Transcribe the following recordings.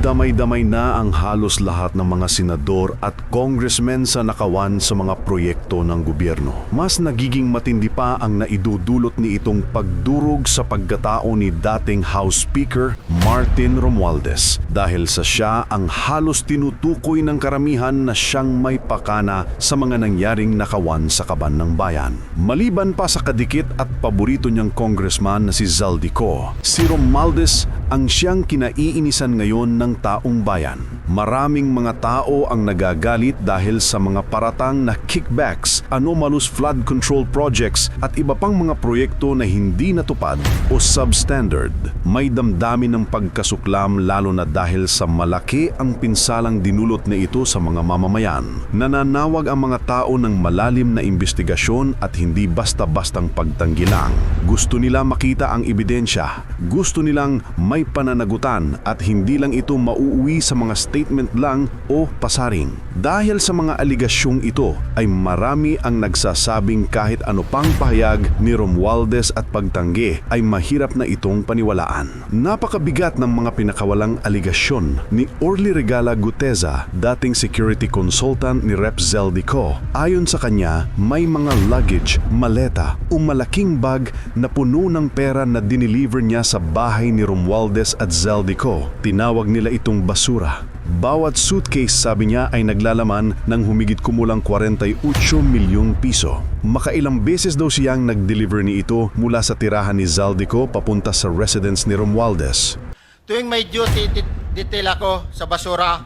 Damay-damay na ang halos lahat ng mga senador at congressmen sa nakawan sa mga proyekto ng gobyerno. Mas nagiging matindi pa ang naidudulot ni itong pagdurog sa pagkatao ni dating House Speaker Martin Romualdez dahil sa siya ang halos tinutukoy ng karamihan na siyang may pakana sa mga nangyaring nakawan sa kaban ng bayan. Maliban pa sa kadikit at paborito niyang congressman na si Zaldico, si Romualdez ang siyang kinaiinisan ngayon ng taong bayan. Maraming mga tao ang nagagalit dahil sa mga paratang na kickbacks, anomalous flood control projects at iba pang mga proyekto na hindi natupad o substandard. May damdamin ng pagkasuklam lalo na dahil sa malaki ang pinsalang dinulot na ito sa mga mamamayan. Nananawag ang mga tao ng malalim na investigasyon at hindi basta-bastang pagtanggilang. Gusto nila makita ang ebidensya. Gusto nilang may pananagutan at hindi lang ito mauuwi sa mga statement lang o pasaring. Dahil sa mga aligasyong ito ay marami ang nagsasabing kahit ano pang pahayag ni Romualdez at pagtanggi ay mahirap na itong paniwalaan. Napakabigat ng mga pinakawalang aligasyon ni Orly Regala Guteza, dating security consultant ni Rep. Zeldico. Ayon sa kanya, may mga luggage, maleta o malaking bag na puno ng pera na dineliver niya sa bahay ni Romualdez at Zeldico. Tinawag nila itong basura. Bawat suitcase sabi niya ay naglalaman ng humigit kumulang 48 milyong piso. Makailang beses daw siyang nag-deliver ni ito mula sa tirahan ni Zaldico papunta sa residence ni Romualdez. Tuwing may duty de- detail ako sa basura,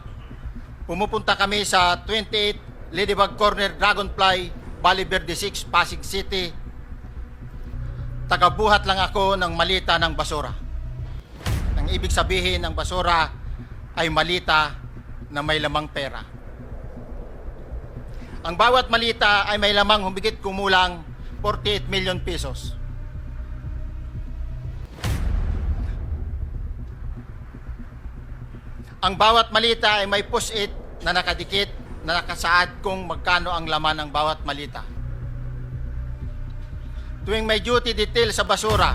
pumupunta kami sa 28 Ladybug Corner Dragonfly, Valley Verde 6, Pasig City. Tagabuhat lang ako ng malita ng basura. Ang ibig sabihin ng basura ay malita na may lamang pera. Ang bawat malita ay may lamang humigit kumulang 48 million pesos. Ang bawat malita ay may push-it na nakadikit na nakasaad kung magkano ang laman ng bawat malita. Tuwing may duty detail sa basura,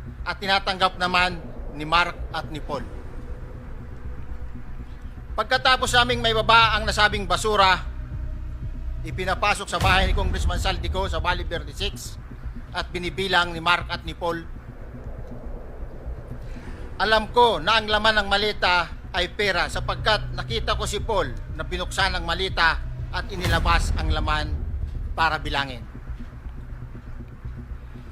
at tinatanggap naman ni Mark at ni Paul. Pagkatapos naming may baba ang nasabing basura, ipinapasok sa bahay ni Congressman Saldico sa Valley Verde 6 at binibilang ni Mark at ni Paul. Alam ko na ang laman ng malita ay pera sapagkat nakita ko si Paul na binuksan ang malita at inilabas ang laman para bilangin.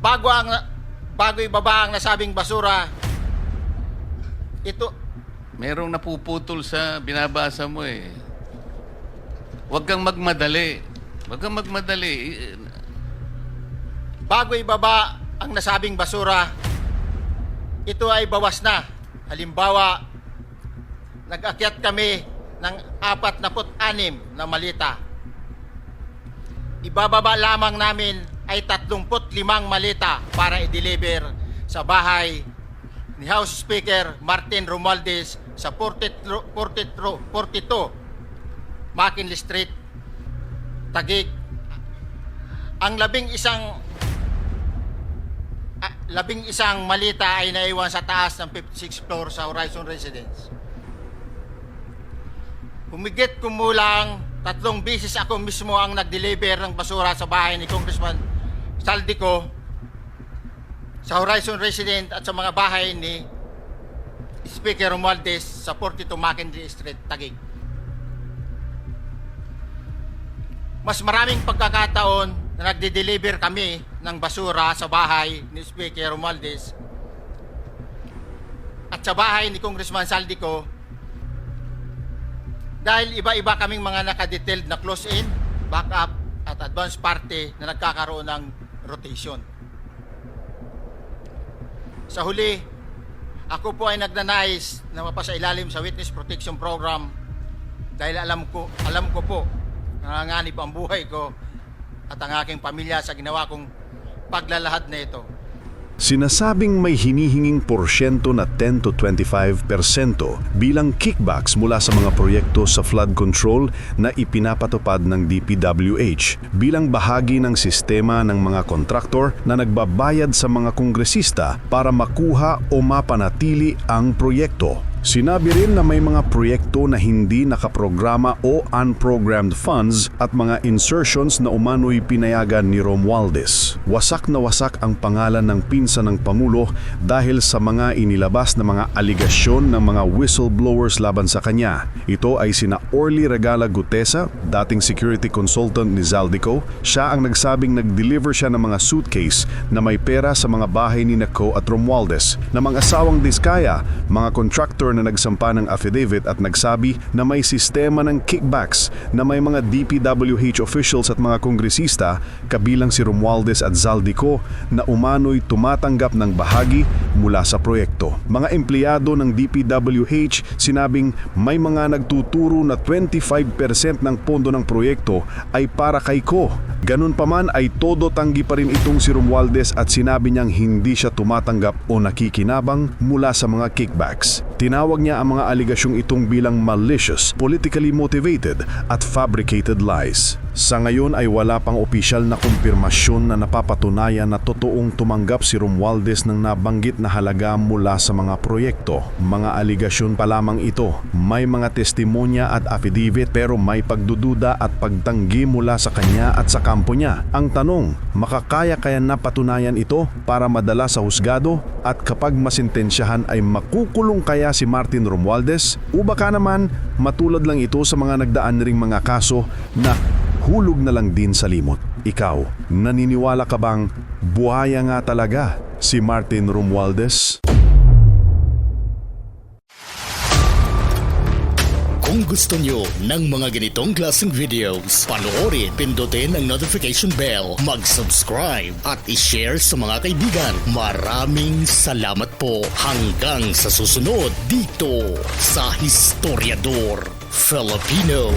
Bago ang bago ibaba ang nasabing basura, ito Merong napuputol sa binabasa mo eh. Huwag kang magmadali. Huwag kang magmadali. Bago ibaba ang nasabing basura, ito ay bawas na. Halimbawa, nag-akyat kami ng 46 na malita. Ibababa lamang namin ay 35 malita para i-deliver sa bahay ni House Speaker Martin Romualdez sa 42, 42, 42 McKinley Street, Taguig. Ang labing isang labing isang malita ay naiwan sa taas ng 56th floor sa Horizon Residence. Humigit kumulang tatlong bisis ako mismo ang nag-deliver ng basura sa bahay ni Congressman Saldico sa Horizon Resident at sa mga bahay ni Speaker Romualdez sa 42 Mackenzie Street, Taguig. Mas maraming pagkakataon na nagde-deliver kami ng basura sa bahay ni Speaker Romualdez at sa bahay ni Congressman Saldico dahil iba-iba kaming mga nakadetailed na close-in, backup at advance party na nagkakaroon ng rotation. Sa huli, ako po ay nagnanais na mapasailalim sa Witness Protection Program dahil alam ko, alam ko po nanganganib ang buhay ko at ang aking pamilya sa ginawa kong paglalahad na ito. Sinasabing may hinihinging porsyento na 10 to 25% bilang kickbacks mula sa mga proyekto sa flood control na ipinapatupad ng DPWH bilang bahagi ng sistema ng mga kontraktor na nagbabayad sa mga kongresista para makuha o mapanatili ang proyekto. Sinabi rin na may mga proyekto na hindi nakaprograma o unprogrammed funds at mga insertions na umano'y pinayagan ni Romualdez. Wasak na wasak ang pangalan ng pinsa ng Pangulo dahil sa mga inilabas na mga aligasyon ng mga whistleblowers laban sa kanya. Ito ay sina Orly Regala Gutesa, dating security consultant ni Zaldico. Siya ang nagsabing nag-deliver siya ng mga suitcase na may pera sa mga bahay ni Naco at Romualdez. Na mga asawang diskaya, mga contractor na nagsampa ng affidavit at nagsabi na may sistema ng kickbacks na may mga DPWH officials at mga kongresista kabilang si Romualdez at Zaldico na umano'y tumatanggap ng bahagi mula sa proyekto. Mga empleyado ng DPWH sinabing may mga nagtuturo na 25% ng pondo ng proyekto ay para kay ko. Ganun pa ay todo tanggi pa rin itong si Romualdez at sinabi niyang hindi siya tumatanggap o nakikinabang mula sa mga kickbacks. Tinawag niya ang mga aligasyong itong bilang malicious, politically motivated at fabricated lies. Sa ngayon ay wala pang opisyal na kumpirmasyon na napapatunayan na totoong tumanggap si Romualdez ng nabanggit na halaga mula sa mga proyekto. Mga aligasyon pa lamang ito. May mga testimonya at affidavit pero may pagdududa at pagtanggi mula sa kanya at sa kampo niya. Ang tanong, makakaya kaya napatunayan ito para madala sa husgado at kapag masintensyahan ay makukulong kaya si Martin Romualdez? O baka naman matulad lang ito sa mga nagdaan ring mga kaso na hulog na lang din sa limot. Ikaw, naniniwala ka bang buhaya nga talaga si Martin Romualdez? Kung gusto nyo ng mga ganitong klaseng videos, panoorin, pindutin ang notification bell, mag-subscribe at i-share sa mga kaibigan. Maraming salamat po hanggang sa susunod dito sa Historiador Filipino.